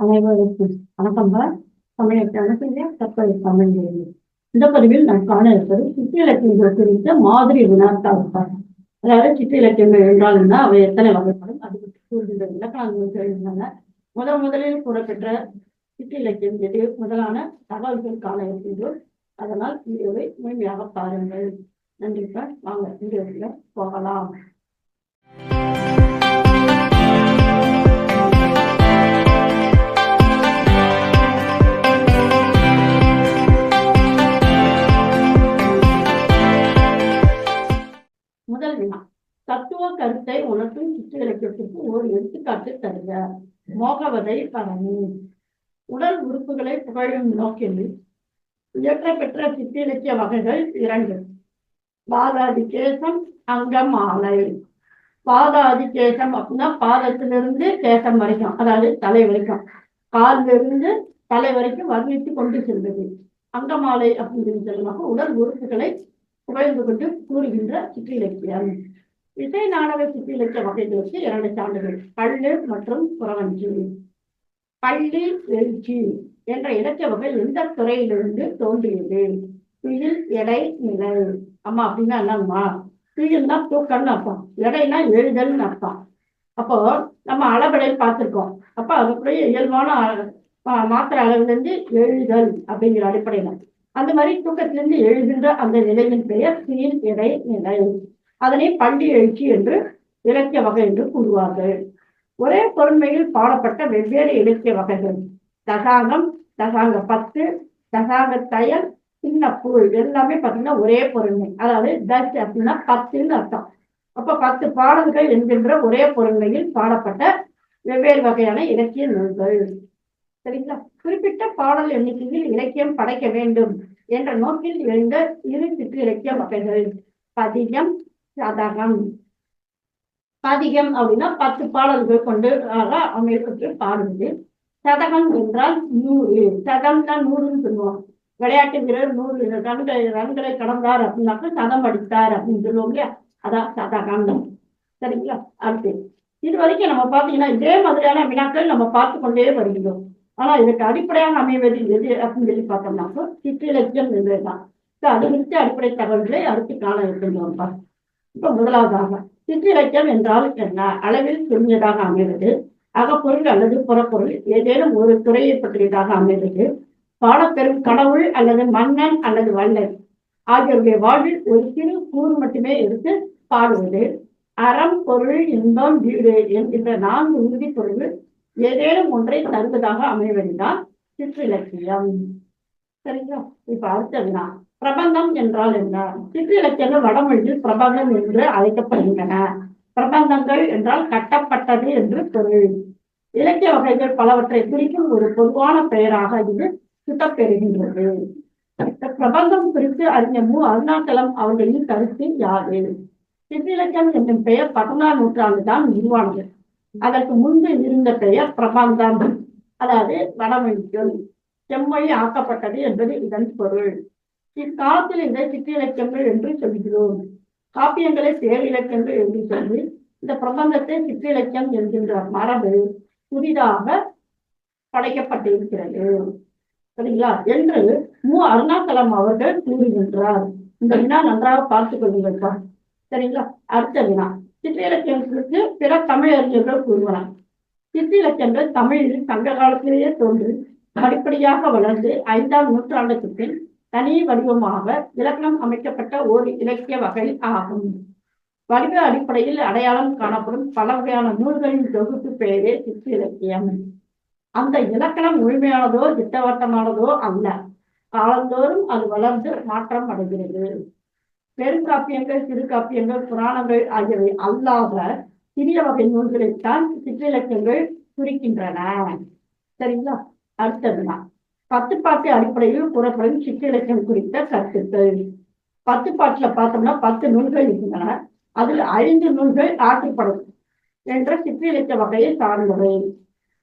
அனைவருக்கும் வணக்கம் தமிழக தற்போது தமிழ் இந்த பதிவில் நான் காண இருப்பது சிற்றிலக்கியங்கள் குறித்த மாதிரி வினாத்தாள் அதாவது சிற்றிலக்கியங்கள் என்றால் என்ன? அவை எத்தனை வகைப்படும்? அது பற்றி கூறுகின்ற இலக்கணங்கள் எழுதினாங்க முதல் முதலில் கூறப்பெற்ற சிற்றிலக்கியம் எது? முதலான தகவல்கள் காண இருக்கின்றோம். அதனால் வீடியோவை முழுமையாக பாருங்கள். நன்றி சார். வாங்க வீடியோவில் போகலாம். உணர்த்தும் ஒரு எடுத்துக்காட்டு தருக. மோகவதை பரணி. உடல் உறுப்புகளை புகழும் நோக்கில் இயற்றப்பெற்ற சிற்றிலக்கிய வகைகள் இரண்டு. பாதாதி கேசம் அங்கம் மாலை பாதாதி கேசம் அப்படின்னா பாதத்திலிருந்து கேசம் வரைக்கும் அதாவது தலை வரைக்கும். காலிலிருந்து தலை வரைக்கும் வர்ணித்து கொண்டு செல்வது. அங்கமாலை அப்படின்னு சொல்லுவாங்க உடல் உறுப்புகளை புகழ்ந்து கொண்டு கூறுகின்ற சிற்றிலக்கியம். இசை நாடக சிற்றிலக்கிய வகைகளுக்கு இரண்டு சான்றுகள். பள்ளு மற்றும் புறவஞ்சி. பள்ளி எழுச்சி என்ற இலக்கிய வகை எந்த துறையிலிருந்து தோன்றியது? துயில் எடை நிலை அம்மா அப்படின்னா என்னம்மா? துயில்னா தூக்கம்னு அப்பா எடைனா எழுதல்னு அப்பா அப்போ நம்ம அளவடை பார்த்துருக்கோம். அப்ப அதுக்குரிய இயல்பான மாத்திர மாத்திரை அளவுலேருந்து எழுதல் அப்படிங்கிற அடிப்படையில். அந்த மாதிரி தூக்கத்திலிருந்து எழுதுகின்ற அந்த நிலையின் பெயர் சீல் எடை நிலை அதனை பள்ளி எழுச்சி என்று இலக்கிய வகை என்று கூறுவார்கள். ஒரே பொருண்மையில் பாடப்பட்ட வெவ்வேறு இலக்கிய வகைகள். தசாங்கம் தசாங்க பத்து தசாங்க தயல் சின்ன புல் எல்லாமே பார்த்தீங்கன்னா ஒரே பொருண்மை. அதாவது தஸ் அப்படின்னா பத்துன்னு அர்த்தம். அப்ப பத்து பாடல்கள் என்கின்ற ஒரே பொருண்மையில் பாடப்பட்ட வெவ்வேறு வகையான இலக்கிய நூல்கள். சரிங்களா? குறிப்பிட்ட பாடல் எண்ணிக்கையில் இலக்கியம் படைக்க வேண்டும் என்ற நோக்கில் எழுந்த இரு சிற்று இலக்கிய வகைகள். பதிகம் சதகம் பதிகம் அப்படின்னா பத்து பாடல்கள் கொண்டு ஆக பாடுவது. சதகம் என்றால் நூறு. சதம்னா நூறுன்னு சொல்லுவோம். விளையாட்டு வீரர் நூறு. ரன்களை ரன்களை கடந்தார் அப்படின்னாக்க சதம் அடித்தார் அப்படின்னு சொல்லுவோம் இல்லையா? அதான் சதகம். சரிங்களா? அடுத்து இது வரைக்கும் நம்ம பார்த்தீங்கன்னா இதே மாதிரியான வினாக்கள் நம்ம பார்த்து கொண்டே வருகிறோம். ஆனா இதற்கு அடிப்படையாக அமைவது எது அப்படின்னு சொல்லி பார்த்தோம்னாக்கோ சிற்றிலக்கியம் என்பதுதான். அது குறித்து அடிப்படை தகவல்களை அடுத்து காண இருக்கின்றோம்ப்பா. இப்ப முதலாவதாக சிற்றிலக்கியம் என்றால் என்ன? அளவில் சுருங்கியதாக அமைவது அகப்பொருள் அல்லது புறப்பொருள் ஏதேனும் ஒரு துறையை பற்றியதாக அமைவது பாடப்பெறும் கடவுள் அல்லது மன்னன் அல்லது வல்லன் ஆகியோருடைய வாழ்வில் ஒரு சிறு கூறு மட்டுமே எடுத்து பாடுவது அறம் பொருள் இன்பம் வீடு என்கின்ற நான்கு உறுதி பொருள் ஏதேனும் ஒன்றை தருவதாக அமைவதுதான் சிற்றிலக்கியம். சரிங்களா? இப்ப அடுத்ததுதான் பிரபந்தம் என்றால் என்ன? சிற்றிலக்கியங்கள் வடமொழியில் பிரபந்தம் என்று அழைக்கப்படுகின்றன. பிரபந்தங்கள் என்றால் கட்டப்பட்டது என்று பொருள். இலக்கிய வகைகள் பலவற்றை குறிக்கும் ஒரு பொதுவான பெயராக இது சுட்டப்பெறுகின்றது. பிரபந்தம் குறித்து அறிஞர் மு. அருணாச்சலம் அவர்களின் கருத்து யாது? சிற்றிலக்கியம் என்னும் பெயர் பதினாறு நூற்றாண்டு தான் உருவானது. அதற்கு முன்பு இருந்த பெயர் பிரபந்தம் அதாவது வடமொழி செம்மொழி ஆக்கப்பட்டது என்பது இதன் பொருள். இக்காலத்தில் இதை சிற்றிலக்கியங்கள் என்று சொல்கிறோம். காப்பியங்களை பேரிலக்கியங்கள் என்று சொல்லி இந்த பிரபந்தத்தை சிற்றிலக்கியம் என்கின்ற மரபு புதிதாக படைக்கப்பட்டிருக்கிறது. சரிங்களா? என்று மு. அருணாச்சலம் அவர்கள் கூறுகின்றார். இந்த வினா நன்றாக பார்த்துக் கொள்ளுங்கள்ப்பா. சரிங்களா? அடுத்த வினா. சிற்றிலக்கியங்களுக்கு பிற தமிழறிஞர்கள் கூறுவனர் சிற்றிலக்கியங்கள் தமிழில் சங்க காலத்திலேயே தோன்றி படிப்படியாக வளர்ந்து ஐந்தாம் நூற்றாண்டுக்கு பின் தனி வடிவமாக இலக்கணம் அமைக்கப்பட்ட ஓர் இலக்கிய வகை ஆகும். வடிவ அடிப்படையில் அடையாளம் காணப்படும் பல வகையான நூல்களின் தொகுப்பு பெயரே சிற்றிலக்கியம் அந்த இலக்கணம் முழுமையானதோ திட்டவட்டமானதோ அல்ல. காலந்தோறும் அது வளர்ந்து மாற்றம் அடைகிறது. பெருங்காப்பியங்கள் சிறுகாப்பியங்கள் புராணங்கள் ஆகியவை அல்லாத சிறிய வகை நூல்களைத்தான் சிற்றிலக்கியங்கள் குறிக்கின்றன. சரிங்களா? அடுத்ததுனா பத்துப்பாட்டு அடிப்படையில் கூறப்படும் சிற்றிலக்கியம் குறித்த கருத்துக்கள். பத்துப்பாட்டுல பார்த்தோம்னா பத்து நூல்கள் இருக்கின்றன. அதில் ஐந்து நூல்கள் ஆற்றுப்படை என்ற சிற்றிலக்கிய வகையை சார்ந்தவை.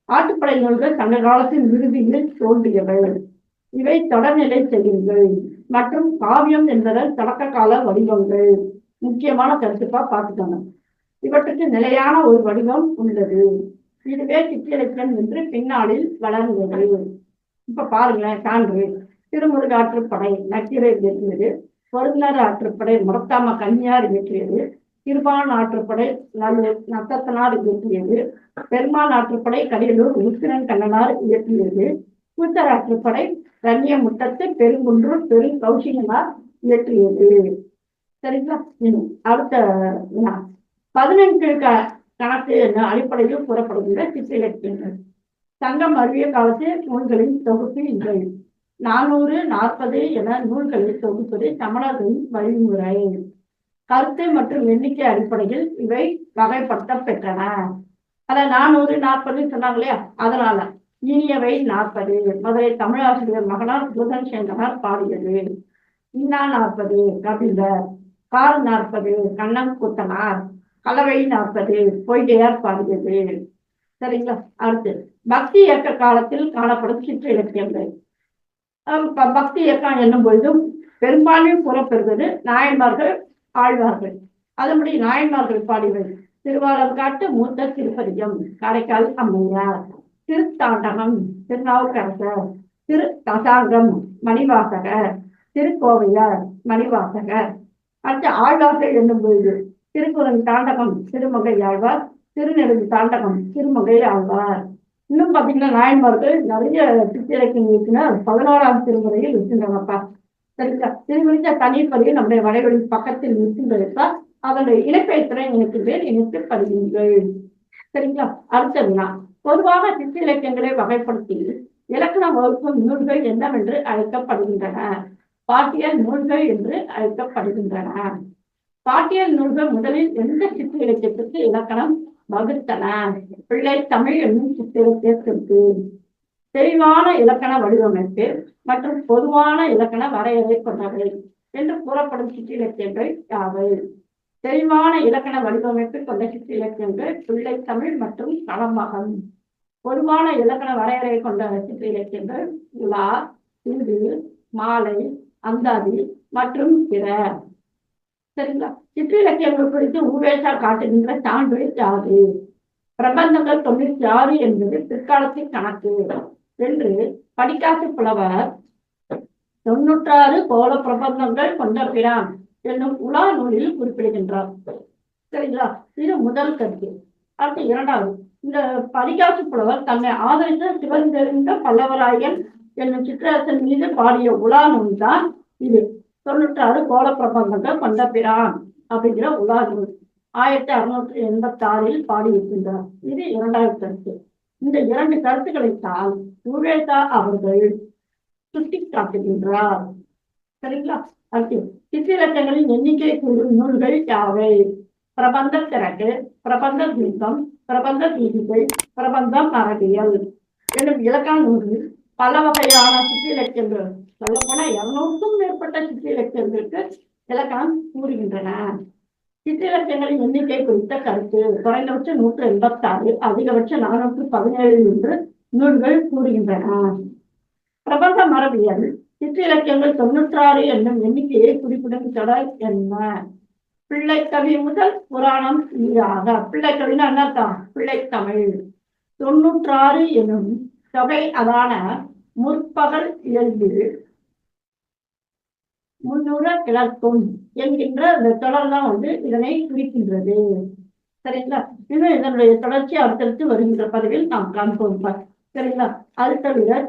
ஆட்டுப்படை நூல்கள் சங்க காலத்தின் இறுதியில் தோன்றியவை. இவை தொடர்நிலை செய்யுங்கள் மற்றும் காவியம் என்பதன் தொடக்க கால வடிவங்கள். முக்கியமான கருத்துப்பா பார்த்துக்கணும் இவற்றுக்கு நிலையான ஒரு வடிவம் உள்ளது. இதுவே சிற்றிலக்கியம் என்று பின்னாளில் வளர்ந்தது. இப்ப பாருங்களேன் சான்று திருமுருக ஆற்றுப்படை நக்கீரை இயற்றியது பொருந்தர் ஆற்றுப்படை முரத்தாம கன்னியார் இயற்றியது திருபான் ஆற்றுப்படை நல்ல நத்தத்தனார் இயற்றியது பெருமாள் ஆற்றுப்படை கடியலூர் உத்திரன் கண்ணனார் இயற்றியது கூத்தர் ஆற்றுப்படை ரண்ய முட்டத்து பெருங்குன்றூர் பெரு கௌசிகனார் இயற்றியது. சரிங்களா? அடுத்த பதினெட்டு க கணக்கு என்ற அடிப்படையில் கூறப்படுகின்ற சிற்றிலக்கியங்கள் சங்கம் அறிவிய காலத்து நூல்களின் தொகுப்பு இவை நானூறு நாற்பது என நூல்களை தொகுப்பது தமிழர்களின் வழிமுறை. கருத்து மற்றும் எண்ணிக்கை அடிப்படையில் இவை வகைப்படுத்தப் பெற்றன அத நானூறு நாற்பது சொன்னாங்க இல்லையா அதனால இனியவை நாற்பது. மதுரை தமிழாசிரியர் மகனார் புதன் சேந்தனார் பாடியது. இன்னா நாற்பது கபிலர் கார் நாற்பது கண்ணன் குத்தனார் கலவை நாற்பது பொய்கையார் பாடியது. சரிங்களா? அடுத்து பக்தி இயக்க காலத்தில் காணப்படும் சிற்று இலக்கியங்கள். பக்தி இயக்கம் என்னும் பொழுதும் பெரும்பாலும் கூறப்பெறுவது நாயன்மார்கள் ஆழ்வார்கள். அதன்படி நாயன்மார்கள் பாடியவை திருவாரூர்காட்டு மூத்த திருப்பதியம் காரைக்கால் அம்மையார். திருத்தாண்டகம் திருநாவுக்கரசர். திரு தசாங்கம் மணிவாசகர். திருக்கோவையார் மணிவாசகர். அடுத்து ஆழ்வார்கள் என்னும் பொழுது திருக்குறள் தாண்டகம் திருமகை ஆழ்வார். திருநெடுங்கு தாண்டகம் திருமகை ஆழ்வார். இன்னும் பாத்தீங்கன்னா நாயன்மார்கள் நிறைய சித்திரைக்கு இருக்குன்னா பதினோராம் திருமுறையில் இருக்கின்றனப்பா சரிங்களா? இது தனிப்படையில் நம்முடைய வலைவழி பக்கத்தில் இருக்கின்றதா அதனுடைய இணைப்பை இணைக்கின்றேன் இணைத்து பதிவுங்கள் சரிங்களா? அடுத்த வினா. பொதுவாக சிற்றிலக்கியங்களை வகைப்படுத்தி இலக்கணம் வகுக்கும் நூல்கள் என்னவென்று அழைக்கப்படுகின்றன? பாட்டியல் நூல்கள் என்று அழைக்கப்படுகின்றன. பாட்டியல் நூல்கள் முதலில் எந்த சிற்று இலக்கியத்திற்கு இலக்கணம் வகுத்தன பிள்ளை தமிழ் என்னும் சிற்றிலக்கியத்திற்கு தெளிவான இலக்கண வடிவமைப்பு மற்றும் பொதுவான இலக்கண வரையறை கொண்டவை என்று கூறப்படும் சிற்றிலக்கியங்கள் யாவை? தெளிவான இலக்கண வடிவமைப்பு கொண்ட சிற்றிலக்கியங்கள் பிள்ளை தமிழ் மற்றும் களமகம். பொதுவான இலக்கண வரையறை கொண்ட சிற்றிலக்கியங்கள் உலா இந்து மாலை அந்தாதி மற்றும் பிற. சரிங்களா? சிற்றிலக்கியங்கள் குறித்து உவேசா காட்டுகின்ற சான்று யாது பிரபந்தங்கள் தொண்ணூற்றி ஆறு என்பது பிற்காலத்தின் கணக்கு. என்று படிக்காசு புலவர் தொண்ணூற்றாறு கோல பிரபந்தங்கள் கொண்ட பிரான் என்னும் உலா நூலில் குறிப்பிடுகின்றார். சரிங்களா? இது முதல் கருத்து. அடுத்து இரண்டாவது. இந்த பரிகாசு புலவர் தன்னை ஆதரித்த சிவந்தெறிந்த பல்லவராயன் என்னும் சிற்றரசன் மீது பாடிய உலா நூல் தான் இது. தொண்ணூற்றாறு கோல பிரபந்தங்கள் கொண்ட பிரான் அப்படிங்கிற உலா ஆயிரத்தி அறுநூற்றி எண்பத்தி ஆறில் பாடியிருக்கின்றார். இது இரண்டாவது கருத்து. இந்த இரண்டு கருத்துக்களைத்தான் உவேதா அவர்கள் சுட்டி காட்டுகின்றார். சரிங்களா? அடுத்து சிற்றிலக்கங்களின் எண்ணிக்கை கூறும் நூல்கள் யாவை? பிரபந்த திறகு பிரபந்த தீபம் பிரபந்த தீபிகை பிரபந்தம் மரபியல். என்னும் இலக்கண நூலில் பல வகையான சிற்றிலக்கியங்கள் சொல்லப்போனா இருநூறுக்கும் மேற்பட்ட சிற்றிலக்கியங்களுக்கு இலக்கணம் கூறுகின்றன. சிற்றிலக்கியங்களின் எண்ணிக்கை குறித்த கருத்து குறைந்தபட்சம் நூற்று எண்பத்தி ஆறு அதிகபட்சம் நானூற்று பதினேழு என்று நூல்கள் கூறுகின்றன. பிரபந்த மரபியல் சிற்றிலக்கியங்கள் தொண்ணூற்றாறு என்னும் எண்ணிக்கையை குறிப்பிடும் தொடர் என்ன? பிள்ளைக்கவி முதல் புராணம் ஈராக பிள்ளைக்கவின்னா என்னத்தான் பிள்ளைத்தமிழ் தொண்ணூற்றாறு எனும் தொகை அதான முற்பகல் இயல்பில் முன்னுற கிளர்க்கும் என்கின்ற இந்த தொடர் தான் வந்து இதனை குறிக்கின்றது. சரிங்களா? இன்னும் இதனுடைய தொடர்ச்சி அடுத்தடுத்து வருகின்ற பதிவில் நாம் காண்போம். சரிங்களா? அது தவிர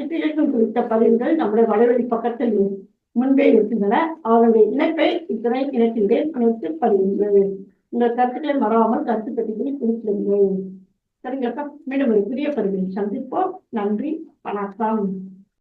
குறித்த பதிவுகள் நம்முடைய வலைவழி பக்கத்தில் முன்பே இருக்கின்றன. அவருடைய இணைப்பை இத்தனை இணைக்கின்றேன். அனைத்து பதிவுங்கள் உங்கள் கருத்துக்களை மறவாமல் கருத்து பெட்டிகளில் குறிப்பிடுங்கள். சரிங்களாப்பா மீண்டும் ஒரு புதிய பதிவில் சந்திப்போம். நன்றி. வணக்கம்.